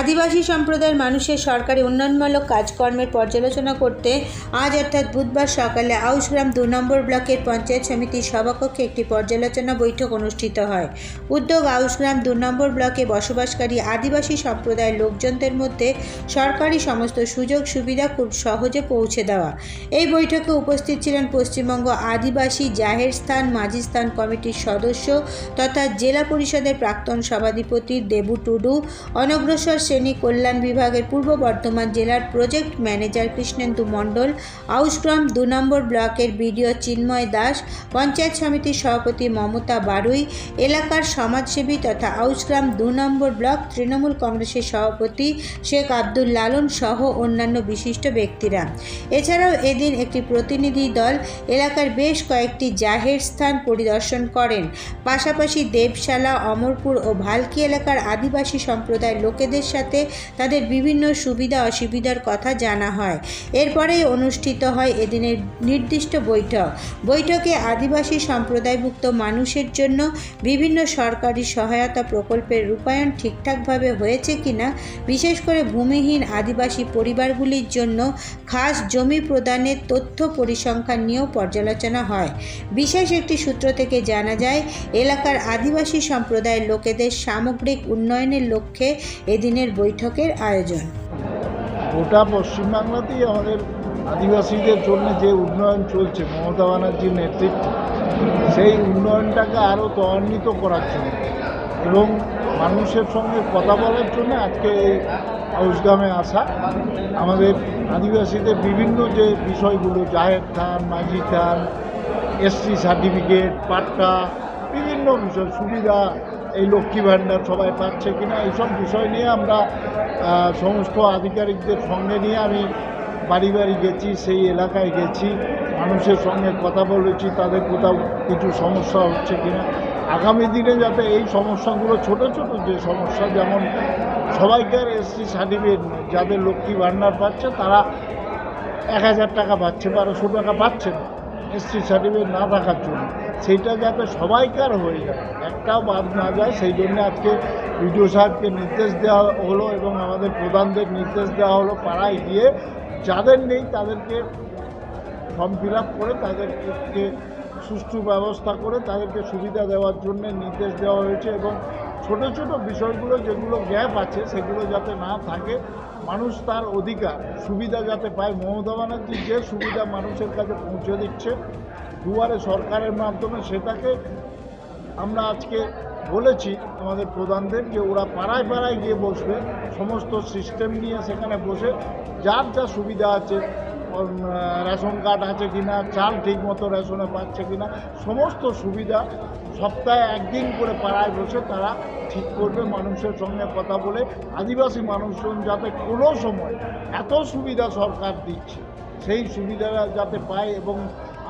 আদিবাসী সম্প্রদায়ের মানুষের সরকারি উন্নয়নমূলক কাজকর্মের পর্যালোচনা করতে আজ অর্থাৎ বুধবার সকালে আউসগ্রাম দু নম্বর ব্লকের পঞ্চায়েত সমিতির সভাকক্ষে একটি পর্যালোচনা বৈঠক অনুষ্ঠিত হয়। উদ্যোগ আউসগ্রাম দু নম্বর ব্লকে বসবাসকারী আদিবাসী সম্প্রদায়ের লোকজনদের মধ্যে সরকারি সমস্ত সুযোগ সুবিধা খুব সহজে পৌঁছে দেওয়া। এই বৈঠকে উপস্থিত ছিলেন পশ্চিমবঙ্গ আদিবাসী জাহের স্থান, মাঝি স্থান কমিটির সদস্য তথা জেলা পরিষদের প্রাক্তন সভাধিপতি দেবু টুডু, অনগ্রসর শ্রেণি কল্যাণ বিভাগের পূর্ব বর্ধমান জেলার প্রজেক্ট ম্যানেজার কৃষ্ণেন্দু মণ্ডল আউসগ্রাম দু নম্বর ব্লকের বিডিও চিন্ময় দাস, পঞ্চায়েত সমিতির সভাপতি মমতা বারুই, এলাকার সমাজসেবী তথা আউসগ্রাম দু নম্বর ব্লক তৃণমূল কংগ্রেসের সভাপতি শেখ আব্দুল লালন সহ অন্যান্য বিশিষ্ট ব্যক্তিরা। এছাড়াও এদিন একটি প্রতিনিধি দল এলাকার বেশ কয়েকটি জাহের স্থান পরিদর্শন করেন। পাশাপাশি দেবশালা, অমরপুর ও ভালকি এলাকার আদিবাসী সম্প্রদায়ের লোকেদের সাথে তাদের বিভিন্ন সুবিধা অসুবিধার কথা জানা হয়। এরপরেই অনুষ্ঠিত হয় এদিনের নির্দিষ্ট বৈঠক। বৈঠকে আদিবাসী সম্প্রদায়ভুক্ত মানুষের জন্য বিভিন্ন সরকারি সহায়তা প্রকল্পের রূপায়ণ ঠিকঠাকভাবে হয়েছে কিনা, বিশেষ করে ভূমিহীন আদিবাসী পরিবারগুলির জন্য খাস জমি প্রদানের তথ্য পরিসংখ্যান নিয়েও পর্যালোচনা হয়। বিশেষ একটি সূত্র থেকে জানা যায়, এলাকার আদিবাসী সম্প্রদায়ের লোকেদের সামগ্রিক উন্নয়নের লক্ষ্যে এদিনের বৈঠকের আয়োজন। গোটা পশ্চিমবাংলাতেই আমাদের আদিবাসীদের জন্য যে উন্নয়ন চলছে, মমতা ব্যানার্জির নেতৃত্বে, সেই উন্নয়নটাকে আরও ত্বরান্বিত করার জন্য এবং মানুষের সঙ্গে কথা বলার জন্য আজকে এই হাউসগ্রামে আসা, আমাদের আদিবাসীদের বিভিন্ন যে বিষয়গুলো জাহের থান মাঝি থান এসটি সার্টিফিকেট, পাট্টা, বিভিন্ন বিষয়, সুবিধা এই লক্ষ্মী ভাণ্ডার সবাই পাচ্ছে কিনা, এইসব বিষয় নিয়ে আমরা সমস্ত আধিকারিকদের সঙ্গে নিয়ে আমি বাড়ি বাড়ি গেছি, সেই এলাকায় গেছি, মানুষের সঙ্গে কথা বলেছি, তাদের কোথাও কিছু সমস্যা হচ্ছে কিনা। আগামী দিনে যাতে এই সমস্যাগুলো, ছোট ছোট যে সমস্যা, যেমন সবাইকার এসটি সার্টিফিকেট যাদের লক্ষ্মী ভাণ্ডার পাচ্ছে, তারা এক হাজার টাকা পাচ্ছে, বারোশো টাকা পাচ্ছে না এসটি সার্টিফিকেট না থাকার জন্য। সেইটা যাতে সবাইকার হয়ে যায়। একটাও বাদ না যায়, সেই জন্য আজকে বিডিও সাহেবকে নির্দেশ দেওয়া হলো এবং আমাদের প্রধানদের নির্দেশ দেওয়া হলো পাড়ায় গিয়ে। যাদের নেই তাদেরকে ফর্ম ফিল করে তাদেরকে সুষ্ঠু ব্যবস্থা করে তাদেরকে সুবিধা দেওয়ার জন্য নির্দেশ দেওয়া হয়েছে এবং ছোট ছোট বিষয়গুলো যেগুলো গ্যাপ আছে সেগুলো যাতে না থাকে, মানুষ তার অধিকার, সুবিধা যাতে পায়। মমতা ব্যানার্জি যে সুবিধা মানুষের কাছে পৌঁছে দিচ্ছে দুয়ারে সরকারের মাধ্যমে সেটাকে আমরা আজকে বলেছি আমাদের প্রধানদের যে ওরা পাড়ায় পাড়ায় গিয়ে বসবে, সমস্ত সিস্টেম নিয়ে সেখানে বসে যার যা সুবিধা আছে রেশন কার্ড আছে কিনা, চাল ঠিক মতো রেশনে পাচ্ছে কিনা, সমস্ত সুবিধা সপ্তাহে একদিন করে পাড়ায় বসে তারা ঠিক করবে, মানুষের সঙ্গে কথা বলে, আদিবাসী মানুষজন যাতে কোনো সময় এত সুবিধা সরকার দিচ্ছে, সেই সুবিধাটা যাতে পায় এবং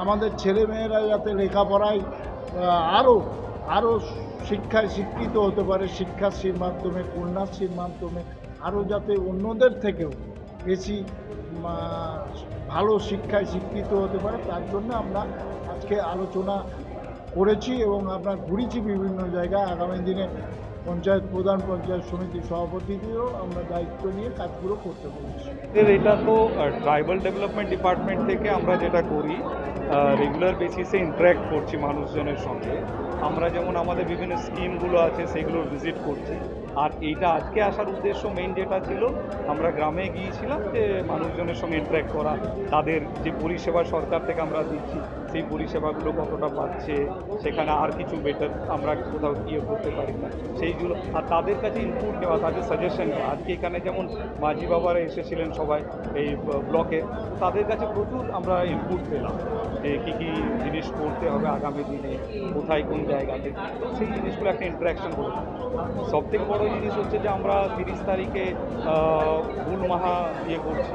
আমাদের ছেলেমেয়েরা যাতে লেখাপড়ায় আরও আরও শিক্ষায় শিক্ষিত হতে পারে শিক্ষাশ্রীর মাধ্যমে কন্যাশ্রীর মাধ্যমে আরও যাতে অন্যদের থেকেও বেশি ভালো শিক্ষায় শিক্ষিত হতে পারে, তার জন্য আমরা আজকে আলোচনা করেছি এবং আমরা ঘুরেছি বিভিন্ন জায়গায়। আগামী দিনে পঞ্চায়েত প্রধান, পঞ্চায়েত সমিতির সভাপতিদেরও আমরা দায়িত্ব নিয়ে কাজগুলো করতে বলেছি। এটা তো ট্রাইবাল ডেভেলপমেন্ট ডিপার্টমেন্ট থেকে আমরা যেটা করি রেগুলার বেসিসে ইন্টারাক্ট করছি মানুষজনের সঙ্গে। আমরা যেমন আমাদের বিভিন্ন স্কিমগুলো আছে, সেগুলো ভিজিট করছি। আর এইটা আজকে আসার উদ্দেশ্য মেইন যেটা ছিল, আমরা গ্রামে গিয়েছিলাম যে মানুষজনের সঙ্গে ইন্টারাক্ট করা, তাদের যে পরিষেবা সরকার থেকে আমরা দিচ্ছি। সেই পরিষেবাগুলো কতটা পাচ্ছে সেখানে আর কিছু বেটার আমরা কোথাও ইয়ে করতে পারি না। সেইগুলো আর তাদের কাছে ইনপুট নেওয়া তাদের সাজেশন নেওয়া। আজকে এখানে যেমন মাঝি বাবারা এসেছিলেন সবাই এই ব্লকে তাদের কাছে প্রচুর আমরা ইনপুট পেলাম যে কী কী জিনিস করতে হবে আগামী দিনে কোথায় কোন জায়গাতে। সেই জিনিসগুলো একটা ইন্টারাকশন হলো সব থেকে বড় জিনিস হচ্ছে যে আমরা তিরিশ তারিখে আহ, হুল মাহা ইয়ে করছি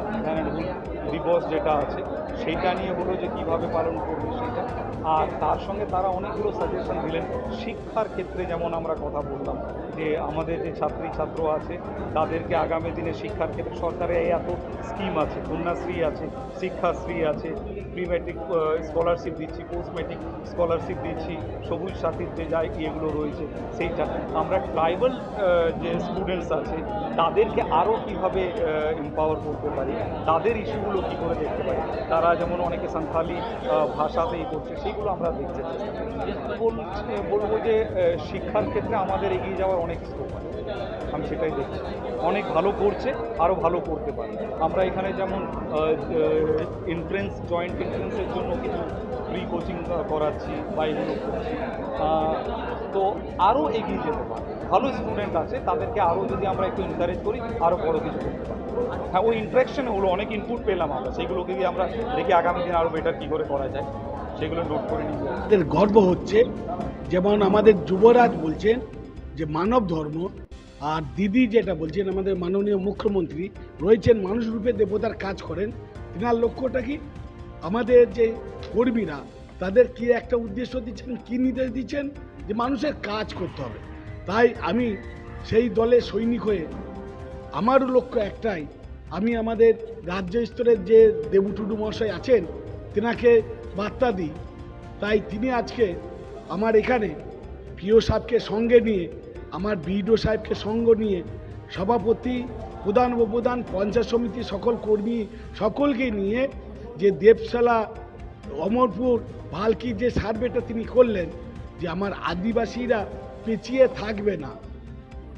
হুল দিবস যেটা আছে সেইটা নিয়ে হলো যে কীভাবে পালন করবে সেটা আর তার সঙ্গে তারা অনেকগুলো সাজেশন দিলেন। শিক্ষার ক্ষেত্রে যেমন আমরা কথা বললাম, যে আমাদের যে ছাত্রী, ছাত্র আছে, তাদেরকে আগামী দিনে শিক্ষার ক্ষেত্রে সরকারের এত স্কিম আছে, কন্যাশ্রী আছে, শিক্ষাশ্রী আছে প্রি ম্যাট্রিক স্কলারশিপ দিচ্ছি পোস্ট ম্যাট্রিক স্কলারশিপ দিচ্ছি, সবুজ সাথীর যে যা ইয়েগুলো রয়েছে, সেইটা। আমরা ট্রাইবাল যে স্টুডেন্টস আছে, তাদেরকে আরও কীভাবে এম্পাওয়ার করতে পারি, তাদের ইস্যুগুলো কী করে দেখতে পারি? তারা যেমন অনেকে সান্থালি ভাষাতেই ভাষাতে ই সেইগুলো আমরা দেখতে চেষ্টা বলব যে শিক্ষার ক্ষেত্রে আমাদের এগিয়ে যাওয়ার অনেক স্কোপ আছে। আমি সেটাই দেখছি। অনেক ভালো করছে আরও ভালো করতে পারে। আমরা এখানে যেমন এন্ট্রেন্স জয়েন্ট এন্ট্রেন্সের জন্য কিছু ফ্রি কোচিং করাচ্ছি বা এগুলো করছি। তো আরও এগিয়ে যেতে পারে। ভালো স্টুডেন্ট আছে, তাদেরকে আরও যদি আমরা একটু এনকারেজ করি আরও বড় কিছু করতে পারি হ্যাঁ ওই ইন্টারাকশন হলো, অনেক ইনপুট পেলাম আমরা। সেগুলোকে দিয়ে আমরা দেখি আগামী দিন আরও বেটার কী করে করা যায়। সেগুলো নোট করে গর্ব হচ্ছে, যেমন আমাদের যুবরাজ বলছেন যে মানব ধর্ম, আর দিদি যেটা বলছেন, আমাদের মাননীয় মুখ্যমন্ত্রী রয়েছেন, মানুষ রূপে দেবতার কাজ করেন, তিনার লক্ষ্যটা কি? আমাদের যে কর্মীরা, তাদের কি একটা উদ্দেশ্য দিচ্ছেন, কি নির্দেশ দিচ্ছেন? যে মানুষের কাজ করতে হবে। তাই আমি সেই দলে সৈনিক হয়ে, আমারও লক্ষ্য একটাই, আমি আমাদের রাজ্য স্তরের যে দেবুটুডু মহাশয় আছেন, তেনাকে বার্তা দিই। তাই তিনি আজকে আমার এখানে প্রিয় সাহেবকে সঙ্গে নিয়ে, আমার বিডিও সাহেবকে সঙ্গ নিয়ে, সভাপতি, প্রধান উপপ্রধান, পঞ্চায়েত সমিতি সকল কর্মী সকলকে নিয়ে যে দেবশালা, অমরপুর ভালকির যে সার্ভেটা তিনি করলেন, যে আমার আদিবাসীরা পিছিয়ে থাকবে না।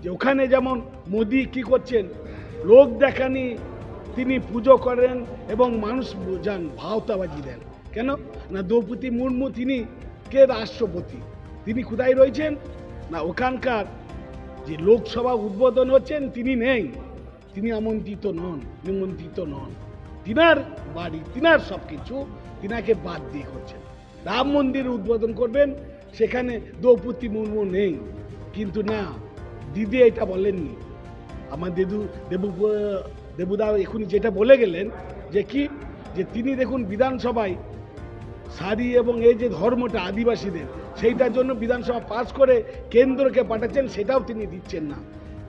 যে ওখানে যেমন মোদি কি করছেন, লোক দেখানি তিনি পুজো করেন এবং মানুষ যান, ভাওতাবাজি দেন। কেন? না দ্রৌপদী মুর্মু তিনি কে রাষ্ট্রপতি? তিনি কোথায় রয়েছেন? না ওখানকার যে লোকসভা উদ্বোধন হচ্ছেন তিনি নেই। তিনি আমন্ত্রিত নন, নিমন্ত্রিত নন। তিনার বাড়ি, তিনার সব কিছু তিনাকে বাদ দিয়ে করছেন। রাম মন্দির উদ্বোধন করবেন, সেখানে দ্রৌপদী মুর্মু নেই। কিন্তু না, দিদি এটা বলেননি। আমার দেদু, দেবু, দেবুদা এখনই যেটা বলে গেলেন যে কি? যে তিনি দেখুন বিধানসভায় শাড়ি এবং এই যে ধর্মটা আদিবাসীদের, সেইটার জন্য বিধানসভা পাস করে কেন্দ্রকে পাঠাচ্ছেন, সেটাও তিনি দিচ্ছেন না।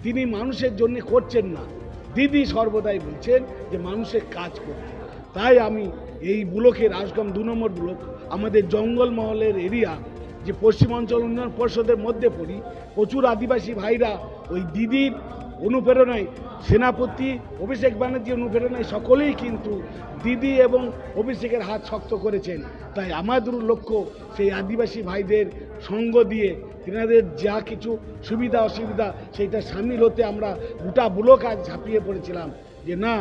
তিনি মানুষের জন্য করছেন না। দিদি সর্বদাই বলছেন যে মানুষের কাজ করতে তাই আমি এই ব্লকের রাজগ্রাম দু নম্বর ব্লক, আমাদের জঙ্গলমহলের এরিয়া, যে পশ্চিমাঞ্চল উন্নয়ন পরিষদের মধ্যে পড়ি, প্রচুর আদিবাসী ভাইরা ওই দিদির অনুপ্রেরণায় সেনাপতি, অভিষেক ব্যানার্জি অনুপ্রেরণায় সকলেই কিন্তু দিদি এবং অভিষেকের হাত শক্ত করেছেন। তাই আমাদের লক্ষ্য সেই আদিবাসী ভাইদের সঙ্গ দিয়ে তেনাদের যা কিছু সুবিধা, অসুবিধা সেইটা সামিল হতে আমরা গোটা বুলক আজ ঝাঁপিয়ে পড়েছিলাম যে না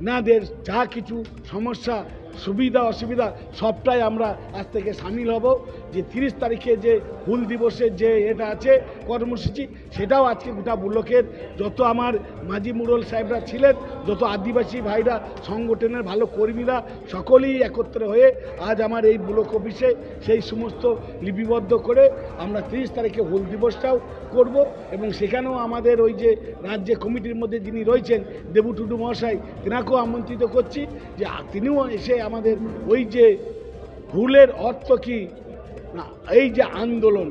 নাদের যা কিছু সমস্যা সুবিধা অসুবিধা সবটাই আমরা আজ থেকে সামিল হব। যে তিরিশ তারিখে যে হুল দিবসের যে এটা আছে, কর্মসূচি, সেটাও আজকে গোটা বুলকের যত আমার মাঝি মুরল সাহেবরা ছিলেন, যত আদিবাসী ভাইরা, সংগঠনের ভালো কর্মীরা, সকলেই একত্রে হয়ে আজ আমার এই ব্লক অফিসে সেই সমস্ত লিপিবদ্ধ করে আমরা তিরিশ তারিখে হুল দিবসটাও করব এবং সেখানেও আমাদের ওই যে রাজ্য কমিটির মধ্যে যিনি রয়েছেন দেবু টুডু মহাশয়, তেনাকেও আমন্ত্রিত করছি যে তিনিও এসে আমাদের ওই যে ভুলের অর্থ কি? না, এই যে আন্দোলন,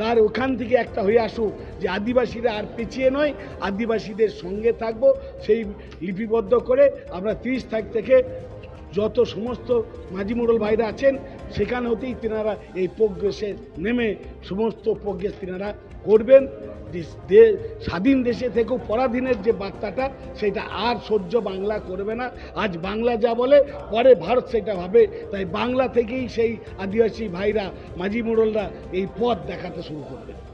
তার ওখান থেকে একটা হয়ে আসুক যে আদিবাসীরা আর পিছিয়ে নয়, আদিবাসীদের সঙ্গে থাকব, সেই লিপিবদ্ধ করে আমরা তিরিশ তারিখ থেকে যত সমস্ত মাঝি মোড়ল ভাইরা আছেন, সেখান হতেই তেনারা এই প্রোগ্রেসে নেমে, সমস্ত প্রোগ্রেস তেনারা করবেন। স্বাধীন দেশে থেকেও পরাধীনের যে বার্তাটা, সেটা আর সহ্য বাংলা করবে না। আজ বাংলা যা বলে, পরে ভারত সেটা ভাবে। তাই বাংলা থেকেই সেই আদিবাসী ভাইরা, মাঝি মোড়লরা এই পথ দেখাতে শুরু করবে।